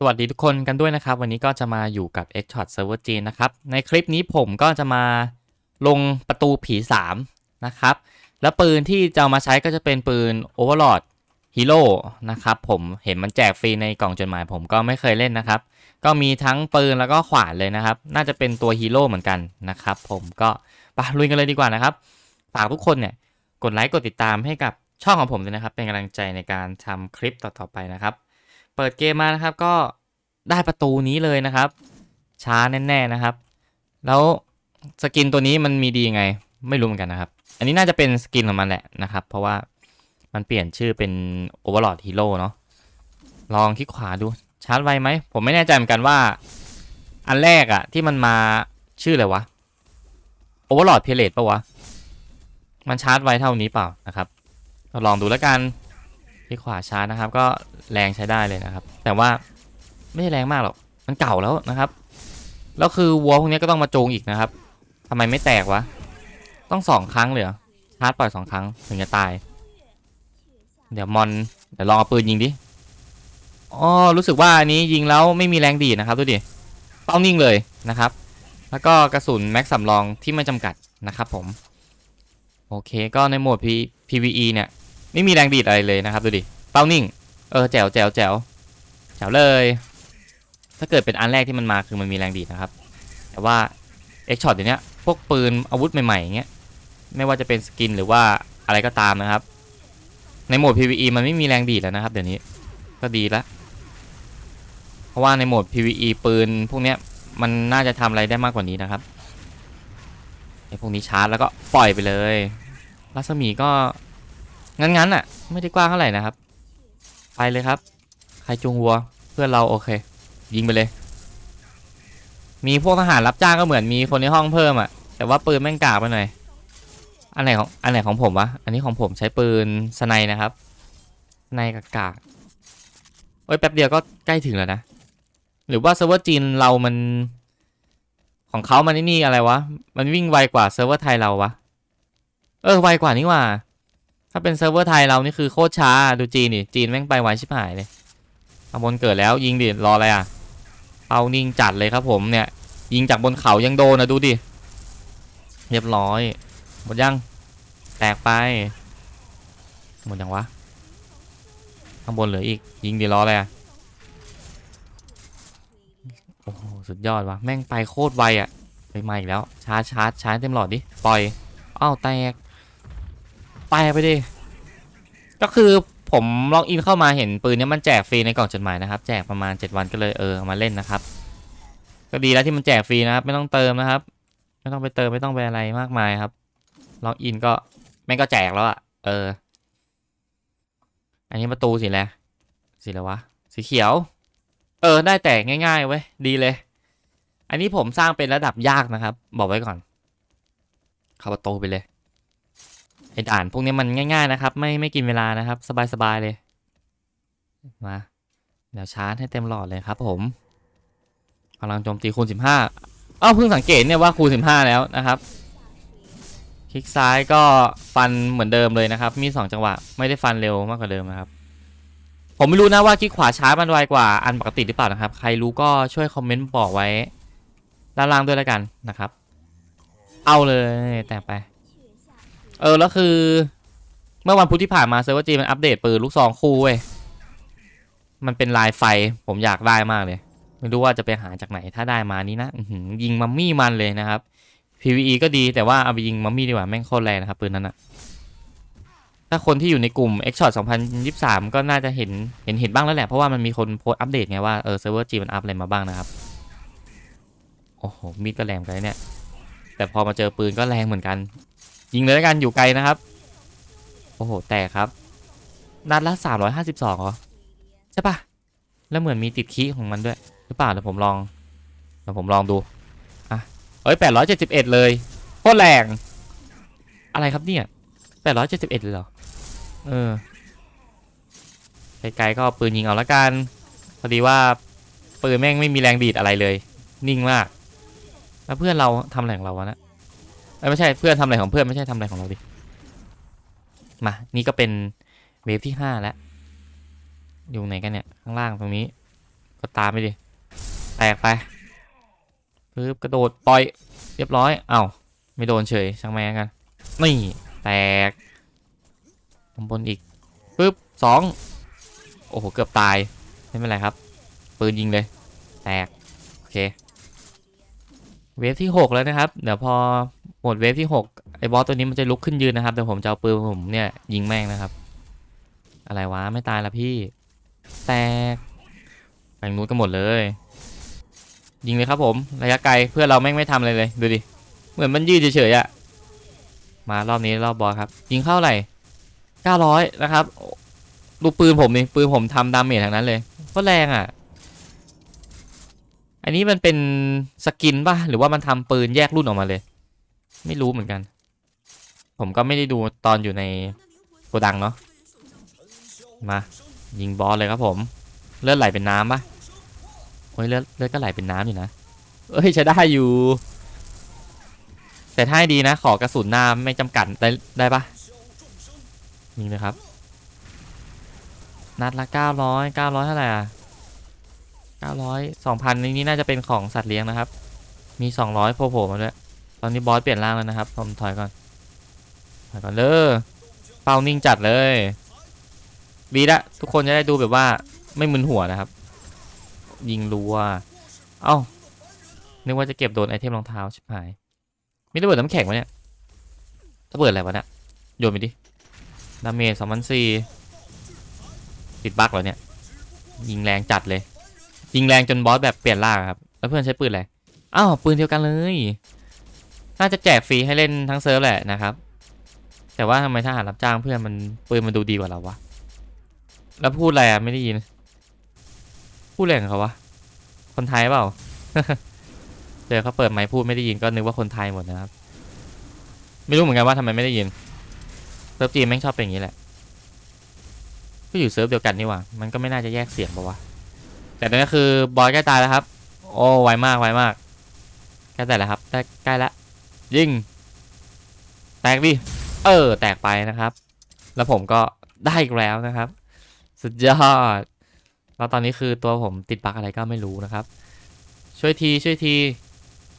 สวัสดีทุกคนกันด้วยนะครับ วันนี้ก็จะมาอยู่กับ x s h o t Server จีนนะครับ ในคลิปนี้ผมก็จะมาลงประตูผี 3 นะครับ แล้วปืนที่จะมาใช้ก็จะเป็นปืน Overlord Hero นะครับผมเห็นมันแจกฟรีในกล่องจดหมายผมก็ไม่เคยเล่นนะครับ ก็มีทั้งปืนแล้วก็ขวานเลยนะครับ น่าจะเป็นตัวฮีโร่เหมือนกันนะครับผมก็ไปลุยกันเลยดีกว่านะครับ ฝากทุกคนเนี่ยกดไลค์กดติดตามให้กับช่องของผมด้วยนะครับ เป็นกำลังใจในการทำคลิปต่อๆไปนะครับ เปิดเกมมานะครับก็ได้ประตูนี้เลยนะครับ ช้าแน่ๆนะครับ แล้วสกินตัวนี้มันมีดีไง ไม่รู้เหมือนกันนะครับ อันนี้น่าจะเป็นสกินของมันแหละนะครับ เพราะว่ามันเปลี่ยนชื่อเป็น Overlord Hero เนาะลองคลิกขวาดูชาร์จไวไหม ผมไม่แน่ใจเหมือนกันว่า อันแรกอะที่มันมาชื่ออะไรวะ Overlord p i r a t e ปะวะ มันชาร์จไวเท่านี้เปล่านะครับ เราลองดูแล้วกัน ที่ขวาชาร์จนะครับ ก็แรงใช้ได้เลยนะครับ แต่ว่าไม่ได้แรงมากหรอก มันเก่าแล้วนะครับ แล้วคือวัวพวกนี้ก็ต้องมาจูงอีกนะครับทำไมไม่แตกวะ ต้องสองครั้งเลยเหรอชาร์จปล่อยสองครั้งถึงจะตาย เดี๋ยวมอนเดี๋ยวลองเอาปืนยิงดิ อ๋อ รู้สึกว่าอันนี้ยิงแล้วไม่มีแรงดีนะครับ ดูดิ เป้านิ่งเลยนะครับ แล้วก็กระสุนแม็กสำรองที่ไม่จำกัดนะครับผม โอเค ก็ในโหมด P PVE เนี่ย ไม่มีแรงดีดอะไรเลยนะครับดูดิเป้านิ่ง เออแจ๋วแจ๋วแจ๋วแจ๋วเลย ถ้าเกิดเป็นอันแรกที่มันมาคือมันมีแรงดีดนะครับ แต่ว่าเอ็กช็อตเดี๋ยวนี้พวกปืนอาวุธใหม่ๆอย่างเงี้ยไม่ว่าจะเป็นสกินหรือว่าอะไรก็ตามนะครับ ในโหมด PVE มันไม่มีแรงดีดแล้วนะครับเดี๋ยวนี้ก็ดีละเพราะว่าในโหมด PVE ปืนพวกเนี้ยมันน่าจะทำอะไรได้มากกว่านี้นะครับไอ้พวกนี้ชาร์จแล้วก็ปล่อยไปเลย รัศมีก็ งั้นๆอะ ไม่ได้กว้างเท่าไหร่นะครับ ไปเลยครับ ใครจูงวัว เพื่อนเราโอเค ยิงไปเลย มีพวกทหารรับจ้างก็เหมือนมีคนในห้องเพิ่มอะ แต่ว่าปืนแม่งกากไปหน่อยอันไหนของอันไหนของผมวะ อันนี้ของผมใช้ปืนสไนนะครับสไนกากากเอ้ยแป๊บเดียวก็ใกล้ถึงแล้วนะ หรือว่าเซิร์ฟเวอร์จีนเรามัน ของเขามันนี่อะไรวะ มันวิ่งไวกว่าเซิร์ฟเวอร์ไทยเราวะ เออไวกว่านี่ว่า ถ้าเป็นเซิร์ฟเวอร์ไทยเรานี่คือโคตรช้าดูจีนนี่จีนแม่งไปไวชิบหายเลยเอาบนเกิดแล้วยิงดิรออะไรอะเอานิ่งจัดเลยครับผมเนี่ย ยิงจากบนเขายังโดนนะดูดิเรียบร้อยหมดยังแตกไปหมดยังวะข้างบนเหลืออีกยิงดีรออะไรอะโอ้โหสุดยอดวะแม่งไปโคตรไวอะไปมาอีกแล้วชาร์จชาร์จชาร์จเต็มหลอดดิปล่อยอ้าวแตก แตกไปดิ ก็คือผมล็อกอินเข้ามาเห็นปืนนี้มันแจกฟรีในกล่องจดหมายนะครับ แจกประมาณ 7 วันก็เลยเออมาเล่นนะครับ ก็ดีแล้วที่มันแจกฟรีนะครับ ไม่ต้องเติมนะครับ ไม่ต้องไปเติมไม่ต้องไปอะไรมากมายครับล็อกอินก็แม่งก็แจกแล้วอะเออ อันนี้ประตูสีอะไรสีอะไรวะสีเขียว เออได้แต่ง่าย ๆ เว้ยดีเลย อันนี้ผมสร้างเป็นระดับยากนะครับ บอกไว้ก่อนเข้าประตูไปเลย ไอ้ด่านพวกนี้มันง่าย ๆ นะครับ ไม่ไม่กินเวลานะครับ สบายๆเลย มาเดี๋ยวชาร์จให้เต็มหลอดเลยครับ ผมพลังโจมตีคูณ 15อ้าวเพิ่งสังเกตเนี่ยว่าคูณ 15 แล้วนะครับ คลิกซ้ายก็ฟันเหมือนเดิมเลยนะครับ มีสองจังหวะ ไม่ได้ฟันเร็วมากกว่าเดิมนะครับ ผมไม่รู้นะว่าคลิกขวาช้ามันไวกว่าอันปกติหรือเปล่านะครับ ใครรู้ก็ช่วยคอมเมนต์บอกไว้ด้านล่างด้วยแล้วกันนะครับ เอาเลยแต่ไป เออแล้วคือ เมื่อวันพุธที่ผ่านมาเซิร์ฟเวอร์จีมันอัปเดตปืนลูกซองคู่เว้ยมันเป็นลายไฟผมอยากได้มากเลย ไม่รู้ว่าจะไปหาจากไหนถ้าได้มานี้นะยิงมัมมี่มันเลยนะครับ PVE ก็ดีแต่ว่าเอาไปยิงมัมมี่ดีกว่าแม่งโคตรแรงนะครับปืนนั้นอะถ้าคนที่อยู่ในกลุ่ม X Shot 2023 ก็น่าจะเห็นเห็นเห็นบ้างแล้วแหละ เพราะว่ามันมีคนโพสต์อัปเดตไงว่าเออเซิร์ฟเวอร์จีมันอัปอะไรมาบ้างนะครับ โอ้โหมีดก็แรงไปเนี่ย แต่พอมาเจอปืนก็แรงเหมือนกัน ยิงเลยแล้วกันอยู่ไกลนะครับ โอ้โห แตกครับ นัดละ352เหรอ ใช่ปะแล้วเหมือนมีติดคีของมันด้วย หรือเปล่าเดี๋ยวผมลองเดี๋ยวผมลองดูอะเอ้ย871เลยโคตรแรง อะไรครับเนี่ย871เลยเหรอ เออไกลๆก็ปืนยิงเอาละกัน พอดีว่าปืนแม่งไม่มีแรงดีดอะไรเลย นิ่งมาก แล้วเพื่อนเราทำอะไรของเราวะนะ อ้ยไม่ใช่เพื่อนทำอะไรของเพื่อนไม่ใช่ทำอะไรของเราดิมานี่ก็เป็นเวฟที่ห้าแล้วอยู่ไหนกันเนี่ยข้างล่างตรงนี้ ก็ตามไปดิแตกไปปึ๊บกระโดดปล่อยเรียบร้อยเอ้าไม่โดนเฉยช่างแม่งกันนี่แตกข้างบนอีกปึ๊บสองโอ้โหเกือบตายไม่เป็นไรครับปืนยิงเลย แตก โอเค เวฟที่ 6 แล้วนะครับ เดี๋ยวพอ หมดเวฟที่6ไอ้บอสตัวนี้มันจะลุกขึ้นยืนนะครับเดี๋ยวผมจะเอาปืนผมเนี่ยยิงแม่งนะครับ อะไรวะไม่ตายละพี่ แตกแบ่งนู้นกันหมดเลย ยิงเลยครับผมระยะไกลเพื่อเราแม่งไม่ทำอะไรเลยดูดิเหมือนมันยืดเฉยๆอะมารอบนี้รอบบอสครับ ยิงเข้าไหร่900 นะครับดูปืนผมนี่ปืนผมทำดาเมจทางนั้นเลยก็แรงอะ อันนี้มันเป็นสกินป่ะ หรือว่ามันทำปืนแยกรุ่นออกมาเลย ไม่รู้เหมือนกัน ผมก็ไม่ได้ดูตอนอยู่ในโกดังเนาะมา ยิงบอสเลยครับผม เลือดไหลเป็นน้ำปะโอ้ยเลือดเลือดก็ไหลเป็นน้ำอยู่นะเอ้ยใช้ได้อยู่ แต่ถ้าให้ดีนะ ขอกระสุนหน้าไม่จำกัดได้ได้ปะยิงเลยครับ นัดละเก้าร้อยเก้าร้อยเท่าไหร่อะเก้าร้อยสองพันนี้น่าจะเป็นของสัตว์เลี้ยงนะครับ มีสองร้อยโผล่มาด้วย ตอนนี้บอสเปลี่ยนร่างแล้วนะครับ ผมถอยก่อน ถอยก่อนเลยเป้านิ่งจัดเลยดีละทุกคนจะได้ดูแบบว่าไม่มึนหัวนะครับ ยิงรัว เอ้า นึกว่าจะเก็บโดนไอเทมรองเท้าชิบหาย มีระเบิดน้ำแข็งวะเนี่ยระเบิดอะไรวะเนี่ยโยนไปดิ ดาเมจสองพันสี่ติดบั๊กเหรอเนี่ย ยิงแรงจัดเลย ยิงแรงจนบอสแบบเปลี่ยนล่างครับ แล้วเพื่อนใช้ปืนอะไร อ้าว ปืนเดียวกันเลย น่าจะแจกฟรีให้เล่นทั้งเซิร์ฟแหละนะครับ แต่ว่าทำไมทหารรับจ้างเพื่อนมันปืนมันดูดีกว่าเราวะ แล้วพูดอะไรอะไม่ได้ยิน พูดอะไรงเขาวะ คนไทยเปล่า เจอเขาเปิดไมค์พูดไม่ได้ยินก็นึกว่าคนไทยหมดนะครับ ไม่รู้เหมือนกันว่าทำไมไม่ได้ยิน เซิร์ฟจีนแม่งชอบเป็นอย่างนี้แหละ ก็อยู่เซิร์ฟเดียวกันนี่หว่า มันก็ไม่น่าจะแยกเสียงปะวะ แต่ตอนนี้คือบอยใกล้ตายแล้วครับ โอ้ไวมากไวมากใกล้แต่แล้วครับใกล้ใกล้แล้ว ยิง แตกดิ เออ แตกไปนะครับ แล้วผมก็ได้อีกแล้วนะครับ สุดยอด แล้วตอนนี้คือตัวผมติดบั๊กอะไรก็ไม่รู้นะครับ ช่วยทีช่วยที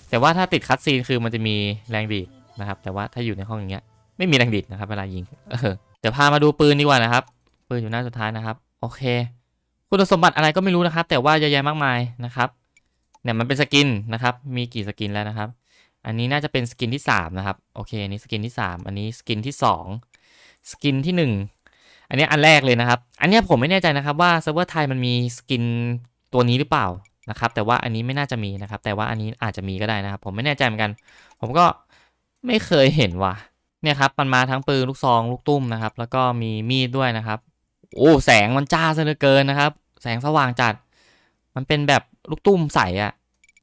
แต่ว่าถ้าติดคัดซีนคือมันจะมีแรงดีดนะครับ แต่ว่าถ้าอยู่ในห้องอย่างเงี้ย ไม่มีแรงดิดนะครับ เวลายิงเออเดี๋ยวพามาดูปืนดีกว่านะครับ ปืนอยู่หน้าสุดท้ายนะครับ โอเค คุณสมบัติอะไรก็ไม่รู้นะครับ แต่ว่าเยอะแยะมากมายนะครับ เนี่ยมันเป็นสกินนะครับ มีกี่สกินแล้วนะครับ อันนี้น่าจะเป็นสกินที่ 3 นะครับ โอเคอันนี้สกินที่ 3 อันนี้สกินที่ 2 สกินที่ 1 อันนี้อันแรกเลยนะครับ อันนี้ผมไม่แน่ใจนะครับว่าเซิร์ฟเวอร์ไทยมันมีสกินตัวนี้หรือเปล่านะครับ แต่ว่าอันนี้ไม่น่าจะมีนะครับ แต่ว่าอันนี้อาจจะมีก็ได้นะครับ ผมไม่แน่ใจเหมือนกัน ผมก็ไม่เคยเห็นว่ะ เนี่ยครับ มันมาทั้งปืนลูกซองลูกตุ้มนะครับ แล้วก็มีมีดด้วยนะครับ โอ้แสงมันจ้าซะเหลือเกินนะครับ แสงสว่างจัด มันเป็นแบบลูกตุ้มใสอะ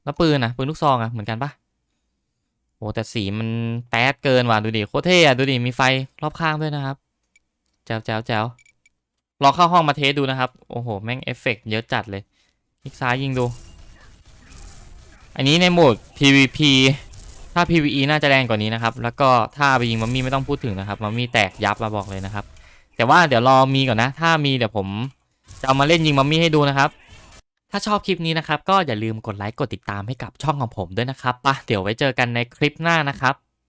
แล้วปืนอะปืนลูกซองอะเหมือนกันปะ อ้แต่สีมันแป๊ดเกินว่ะดูดิโคตรเท่อะดูดิมีไฟรอบข้างด้วยนะครับแจ๋วแจ๋วแจ๋วลองเข้าห้องมาเทสดูนะครับ โอ้โห แม่งเอฟเฟกต์เยอะจัดเลยคลิกซ้ายยิงดู อันนี้ในโหมด PVP ถ้า PVE น่าจะแรงกว่านี้นะครับ แล้วก็ถ้าไปยิงมัมมี่ไม่ต้องพูดถึงนะครับ มัมมี่แตกยับมาบอกเลยนะครับ แต่ว่าเดี๋ยวรอมีก่อนนะ ถ้ามีเดี๋ยวผมจะเอามาเล่นยิงมัมมี่ให้ดูนะครับ ถ้าชอบคลิปนี้นะครับก็อย่าลืมกดไลค์กดติดตามให้กับช่องของผมด้วยนะครับปะเดี๋ยวไว้เจอกันในคลิปหน้านะครับ